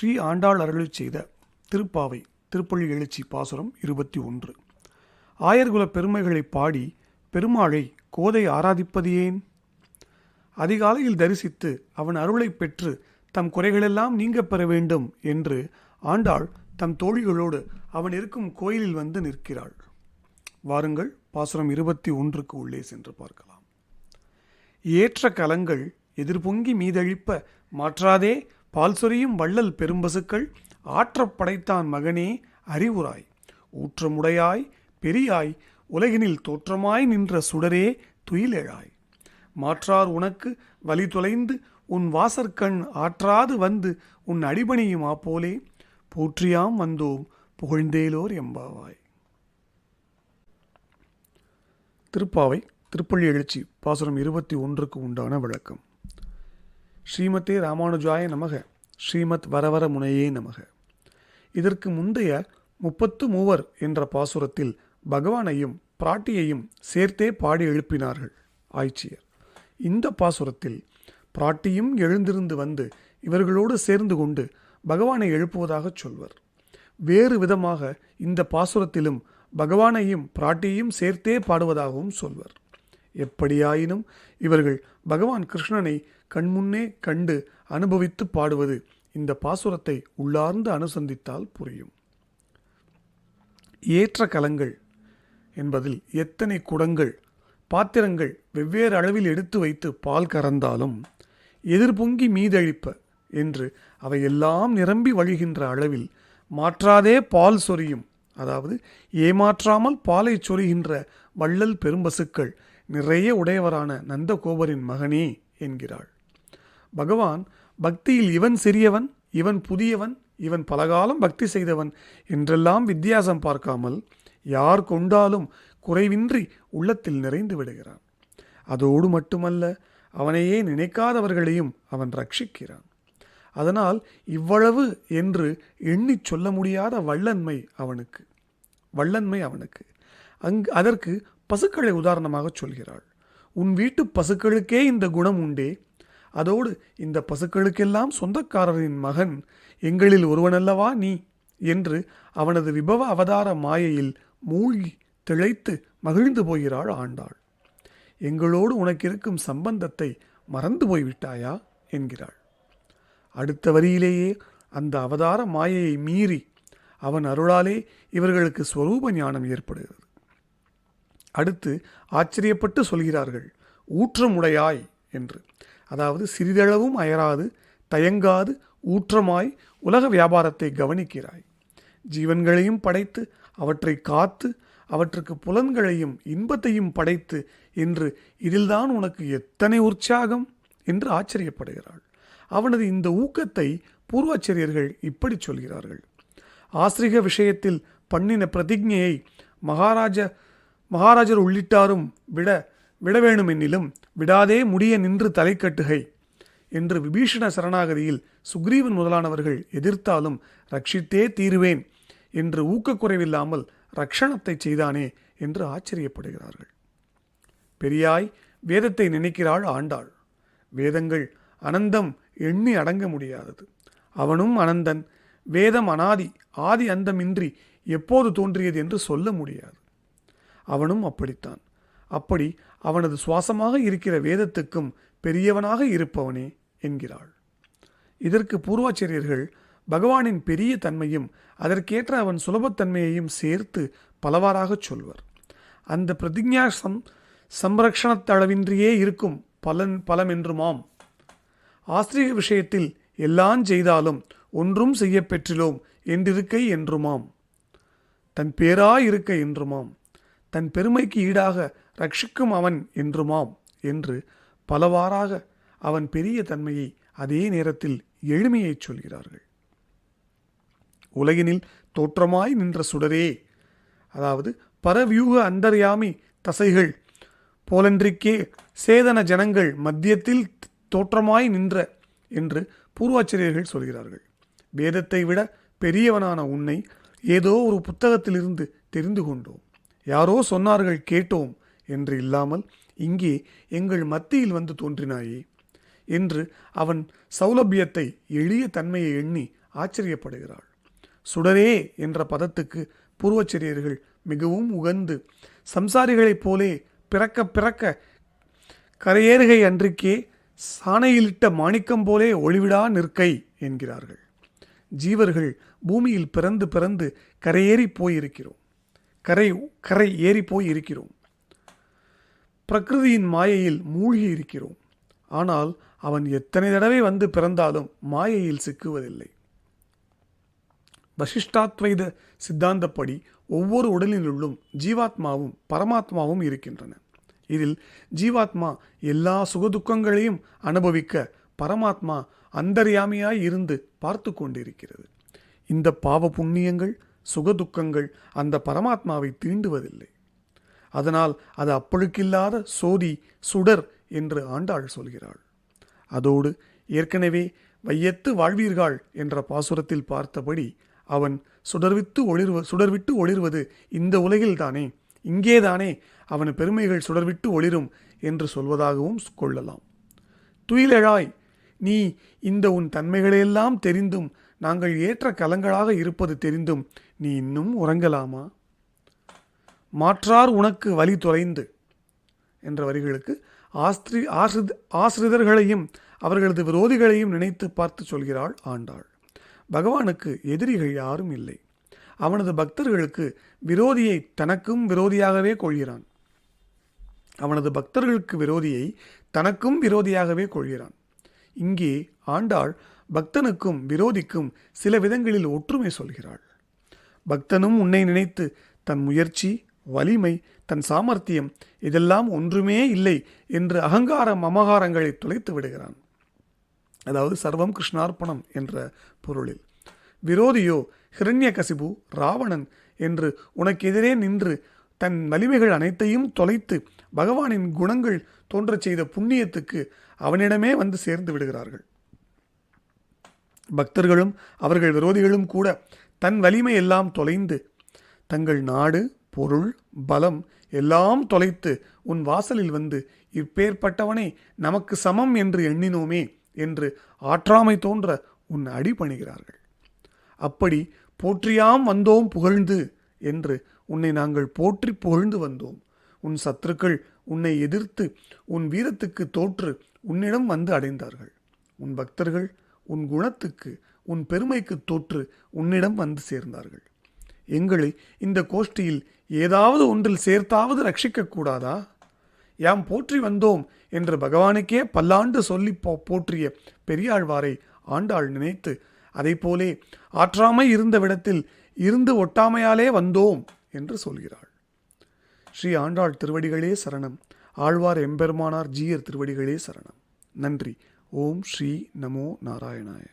ஸ்ரீ ஆண்டாள் அருளி செய்த திருப்பாவை திருப்பள்ளி எழுச்சி பாசுரம் இருபத்தி ஒன்று. ஆயர்குல பெருமைகளை பாடி பெருமாளை கோதை ஆராதிப்பது ஏன் அதிகாலையில் தரிசித்து அவன் அருளை பெற்று தம் குறைகளெல்லாம் நீங்க பெற வேண்டும் என்று ஆண்டாள் தம் தோழிகளோடு அவன் இருக்கும் கோயிலில் வந்து நிற்கிறாள். வாருங்கள் பாசுரம் இருபத்தி ஒன்றுக்கு உள்ளே சென்று பார்க்கலாம். ஏற்ற கலங்கள் எதிர்பொங்கி மீதழிப்ப மாற்றாதே பால் சொரியும் வள்ளல் பெரும்பசுக்கள் ஆற்றப் படைத்தான் மகனே அறிவுராய். ஊற்றமுடையாய் பெரியாய் உலகினில் தோற்றமாய் நின்ற சுடரே துயிலெழாய். மாற்றார் உனக்கு வலி தொலைந்து உன் வாசற்கண் ஆற்றாது வந்து உன் அடிபணியும் ஆப்போலே. போற்றியாம் வந்தோம் புகழ்ந்தேலோர் எம்பாவாய். திருப்பாவை திருப்பள்ளி எழுச்சி பாசுரம் இருபத்தி ஒன்றுக்கு உண்டான விளக்கம். ஸ்ரீமதே ராமானுஜாய நமக. ஸ்ரீமத் வரவர முனையே நமக. இதற்கு முந்தைய முப்பத்து மூவர் என்ற பாசுரத்தில் பகவானையும் பிராட்டியையும் சேர்த்தே பாடி எழுப்பினார்கள். ஆய்ச்சியர். இந்த பாசுரத்தில் பிராட்டியும் எழுந்திருந்து வந்து இவர்களோடு சேர்ந்து கொண்டு பகவானை எழுப்புவதாகச் சொல்வர். வேறு விதமாக இந்த பாசுரத்திலும் பகவானையும் பிராட்டியையும் சேர்த்தே பாடுவதாகவும் சொல்வர். எப்படியாயினும் இவர்கள் பகவான் கிருஷ்ணனை கண்முன்னே கண்டு அனுபவித்து பாடுவது இந்த பாசுரத்தை உள்ளார்ந்து அனுசந்தித்தால் புரியும். ஏற்ற கலங்கள் என்பதில் எத்தனை குடங்கள் பாத்திரங்கள் வெவ்வேறு அளவில் எடுத்து வைத்து பால் கறந்தாலும் எதிர்பொங்கி மீதழிப்ப என்று அவையெல்லாம் நிரம்பி வழிகின்ற அளவில் மாற்றாதே பால் சொரியும். அதாவது ஏமாற்றாமல் பாலை சொரிகின்ற வள்ளல் பெரும்பசுக்கள் நிறைய உடையவரான நந்தகோபரின் மகனே என்கிறாள். பகவான் பக்தியில் இவன் சிறியவன் இவன் புதியவன் இவன் பலகாலம் பக்தி செய்தவன் என்றெல்லாம் வித்தியாசம் பார்க்காமல் யார் கொண்டாலும் குறைவின்றி உள்ளத்தில் நிறைந்து விடுகிறான். அதோடு மட்டுமல்ல அவனையே நினைக்காதவர்களையும் அவன் ரட்சிக்கிறான். அதனால் இவ்வளவு என்று எண்ணிச் சொல்ல முடியாத வள்ளன்மை அவனுக்கு வள்ளன்மை அவனுக்கு. அங்கு அதற்கு பசுக்களை உதாரணமாக சொல்கிறாள். உன் வீட்டு பசுக்களுக்கே இந்த குணம் உண்டே அதோடு இந்த பசுக்களுக்கெல்லாம் சொந்தக்காரரின் மகன் எங்களில் ஒருவனல்லவா நீ? என்று அவனது விபவ அவதார மாயையில் மூழ்கி திளைத்து மகிழ்ந்து போகிறாள் ஆண்டாள். எங்களோடு உனக்கு இருக்கும் சம்பந்தத்தை மறந்து போய்விட்டாயா? என்கிறாள். அடுத்த வரியிலேயே அந்த அவதார மாயையை மீறி அவன் அருளாலே இவர்களுக்கு ஸ்வரூப ஞானம் ஏற்படுகிறது. அடுத்து ஆச்சரியப்பட்டு சொல்கிறார்கள் ஊற்றமுடையாய் என்று. அதாவது சிறிதளவும் அயராது தயங்காது ஊற்றமாய் உலக வியாபாரத்தை கவனிக்கிறாய். ஜீவன்களையும் படைத்து அவற்றை காத்து அவற்றுக்கு புலன்களையும் இன்பத்தையும் படைத்து என்று இதில்தான் உனக்கு எத்தனை உற்சாகம் என்று ஆச்சரியப்படுகிறாள். அவனது இந்த ஊக்கத்தை பூர்வாச்சரியர்கள் இப்படி சொல்கிறார்கள். ஆசிரிக விஷயத்தில் பண்ணின பிரதிஜையை மகாராஜ மகாராஜர் உள்ளிட்டாரும் விட விடவேணுமென்னிலும் விடாதே முடிய நின்று தலை கட்டுகை என்று விபீஷண சரணாகதியில் சுக்ரீவன் முதலானவர்கள் எதிர்த்தாலும் ரட்சித்தே தீருவேன் என்று ஊக்கக்குறைவில்லாமல் ரக்ஷணத்தை செய்தானே என்று ஆச்சரியப்படுகிறார்கள். பெரியாய் வேதத்தை நினைக்கிறாள் ஆண்டாள். வேதங்கள் அனந்தம் எண்ணி அடங்க முடியாதது. அவனும் அனந்தன் வேதம் அனாதி ஆதி அந்தமின்றி எப்போது தோன்றியது என்று சொல்ல முடியாது. அவனும் அப்படித்தான். அப்படி அவனது சுவாசமாக இருக்கிற வேதத்துக்கும் பெரியவனாக இருப்பவனே என்கிறாள். இதற்கு பூர்வாச்சரியர்கள் பகவானின் பெரிய தன்மையும் அதற்கேற்ற அவன் சுலபத்தன்மையையும் சேர்த்து பலவாறாகச் சொல்வர். அந்த பிரதிஜா சம் சம்ரக்ஷணத்தளவின்றியே இருக்கும் பலன் பலமென்றுமாம். ஆசிரிய விஷயத்தில் எல்லாம் செய்தாலும் ஒன்றும் செய்ய பெற்றிலோம் என்றிருக்கை என்றுமாம். தன் பேராயிருக்க என்றுமாம். தன் பெருமைக்கு ஈடாக ரட்சிக்கும் அவன் என்றுமாம் என்று பலவாறாக அவன் பெரிய தன்மையை அதே நேரத்தில் எளிமையைச் சொல்கிறார்கள். உலகினில் தோற்றமாய் நின்ற சுடரே அதாவது பரவியூக அந்தர்யாமி தசைகள் போலன்றிக்கே சேதன ஜனங்கள் மத்தியத்தில் தோற்றமாய் நின்ற என்று பூர்வாச்சரியர்கள் சொல்கிறார்கள். வேதத்தை விட பெரியவனான உன்னை ஏதோ ஒரு புத்தகத்திலிருந்து தெரிந்து கொண்டோம். யாரோ சொன்னார்கள் கேட்டோம். என்று இல்லாமல் இங்கே எங்கள் மத்தியில் வந்து தோன்றினாயே. என்று அவன் சௌலபியத்தை எளிய தன்மையை எண்ணி ஆச்சரியப்படுகிறாள். சுடரே என்ற பதத்துக்கு பூர்வச்சரியர்கள் மிகவும் உகந்து சம்சாரிகளைப் போலே பிறக்க பிறக்க கரையேறுகை அன்றிக்கே சாணையிலிட்ட மாணிக்கம் போலே ஒளிவிடா நிற்கை என்கிறார்கள். ஜீவர்கள் பூமியில் பிறந்து பிறந்து கரையேறி போயிருக்கிறோம். கரை கரை ஏறி போய் இருக்கிறோம் பிரகிருதியின் மாயையில் மூழ்கி இருக்கிறோம் ஆனால் அவன் எத்தனை தடவை வந்து பிறந்தாலும் மாயையில் சிக்குவதில்லை. வசிஷ்டாத்வைத சித்தாந்தப்படி ஒவ்வொரு உடலினுள்ளும் ஜீவாத்மாவும் பரமாத்மாவும் இருக்கின்றன. இதில் ஜீவாத்மா எல்லா சுகதுக்கங்களையும் அனுபவிக்க பரமாத்மா அந்தர்யாமியாய் இருந்து பார்த்து கொண்டிருக்கிறது. இந்த பாவ புண்ணியங்கள் சுகதுக்கங்கள் அந்த பரமாத்மாவை தீண்டுவதில்லை. அதனால் அது அப்பழுக்கில்லாத சோதி சுடர் என்று ஆண்டாள் சொல்கிறாள். அதோடு ஏற்கனவே வையத்து வாழ்வீர்கள் என்ற பாசுரத்தில் பார்த்தபடி அவன் சுடர்வித்து ஒளிர்வ சுடர்விட்டு ஒளிர்வது இந்த உலகில்தானே இங்கேதானே அவன் பெருமைகள் சுடர்விட்டு ஒளிரும் என்று சொல்வதாகவும் கொள்ளலாம். துயிலெழாய் நீ இந்த உன் தன்மைகளையெல்லாம் தெரிந்தும் நாங்கள் ஏற்ற கலங்களாக இருப்பது தெரிந்தும் நீ இன்னும் உறங்கலாமா? மாற்றார் உனக்கு வழி தொலைந்து என்ற வரிகளுக்கு ஆஸ்திரி ஆசிரித ஆசிரிதர்களையும் அவர்களது விரோதிகளையும் நினைத்து பார்த்து சொல்கிறாள் ஆண்டாள். பகவானுக்கு எதிரிகள் யாரும் இல்லை. அவனது பக்தர்களுக்கு விரோதியை தனக்கும் விரோதியாகவே கொள்கிறான். அவனது பக்தர்களுக்கு விரோதியை தனக்கும் விரோதியாகவே கொள்கிறான். இங்கே ஆண்டாள் பக்தனுக்கும் விரோதிக்கும் சில விதங்களில் ஒற்றுமை சொல்கிறாள். பக்தனும் உன்னை நினைத்து தன் முயற்சி வலிமை தன் சாமர்த்தியம் இதெல்லாம் ஒன்றுமே இல்லை என்று அகங்கார மமகாரங்களை துளைத்து விடுகிறான். அதாவது சர்வம் கிருஷ்ணார்ப்பணம் என்ற பொருளில். விரோதியோ ஹிரண்யகசிபு ராவணன் என்று உனக்கு எதிரே நின்று தன் வலிமைகள் அனைத்தையும் தொலைத்து பகவானின் குணங்கள் தோன்றச் செய்த புண்ணியத்துக்கு அவனிடமே வந்து சேர்ந்து விடுகிறார்கள். பக்தர்களும் அவர்கள் விரோதிகளும் கூட தன் வலிமை எல்லாம் தொலைந்து தங்கள் நாடு பொருள் பலம் எல்லாம் தொலைத்து உன் வாசலில் வந்து இப்பேற்பட்டவனை நமக்கு சமம் என்று எண்ணினோமே என்று ஆற்றாமை தோன்ற உன் அடிபணிகிறார்கள் அப்படி போற்றியாம் வந்தோம் புகழ்ந்து என்று உன்னை நாங்கள் போற்றி புகழ்ந்து வந்தோம். உன் சத்துருக்கள் உன்னை எதிர்த்து உன் வீரத்துக்கு தோற்று உன்னிடம் வந்து அடைந்தார்கள். உன் பக்தர்கள் உன் குணத்துக்கு உன் பெருமைக்கு தோற்று உன்னிடம் வந்து சேர்ந்தார்கள். எங்களை இந்த கோஷ்டியில் ஏதாவது ஒன்றில் சேர்த்தாவது ரட்சிக்கக் கூடாதா யாம் போற்றி வந்தோம் என்று பகவானுக்கே பல்லாண்டு சொல்லி போ போற்றிய பெரியாழ்வாரை ஆண்டாள் நினைத்து அதைப்போலே ஆற்றாமை இருந்த விடத்தில் இருந்து ஒட்டாமையாலே வந்தோம் என்று சொல்கிறாள். ஸ்ரீ ஆண்டாள் திருவடிகளே சரணம். ஆழ்வார் எம்பெருமானார் ஜீயர் திருவடிகளே சரணம். நன்றி. ஓம் ஸ்ரீ நமோ நாராயணாய.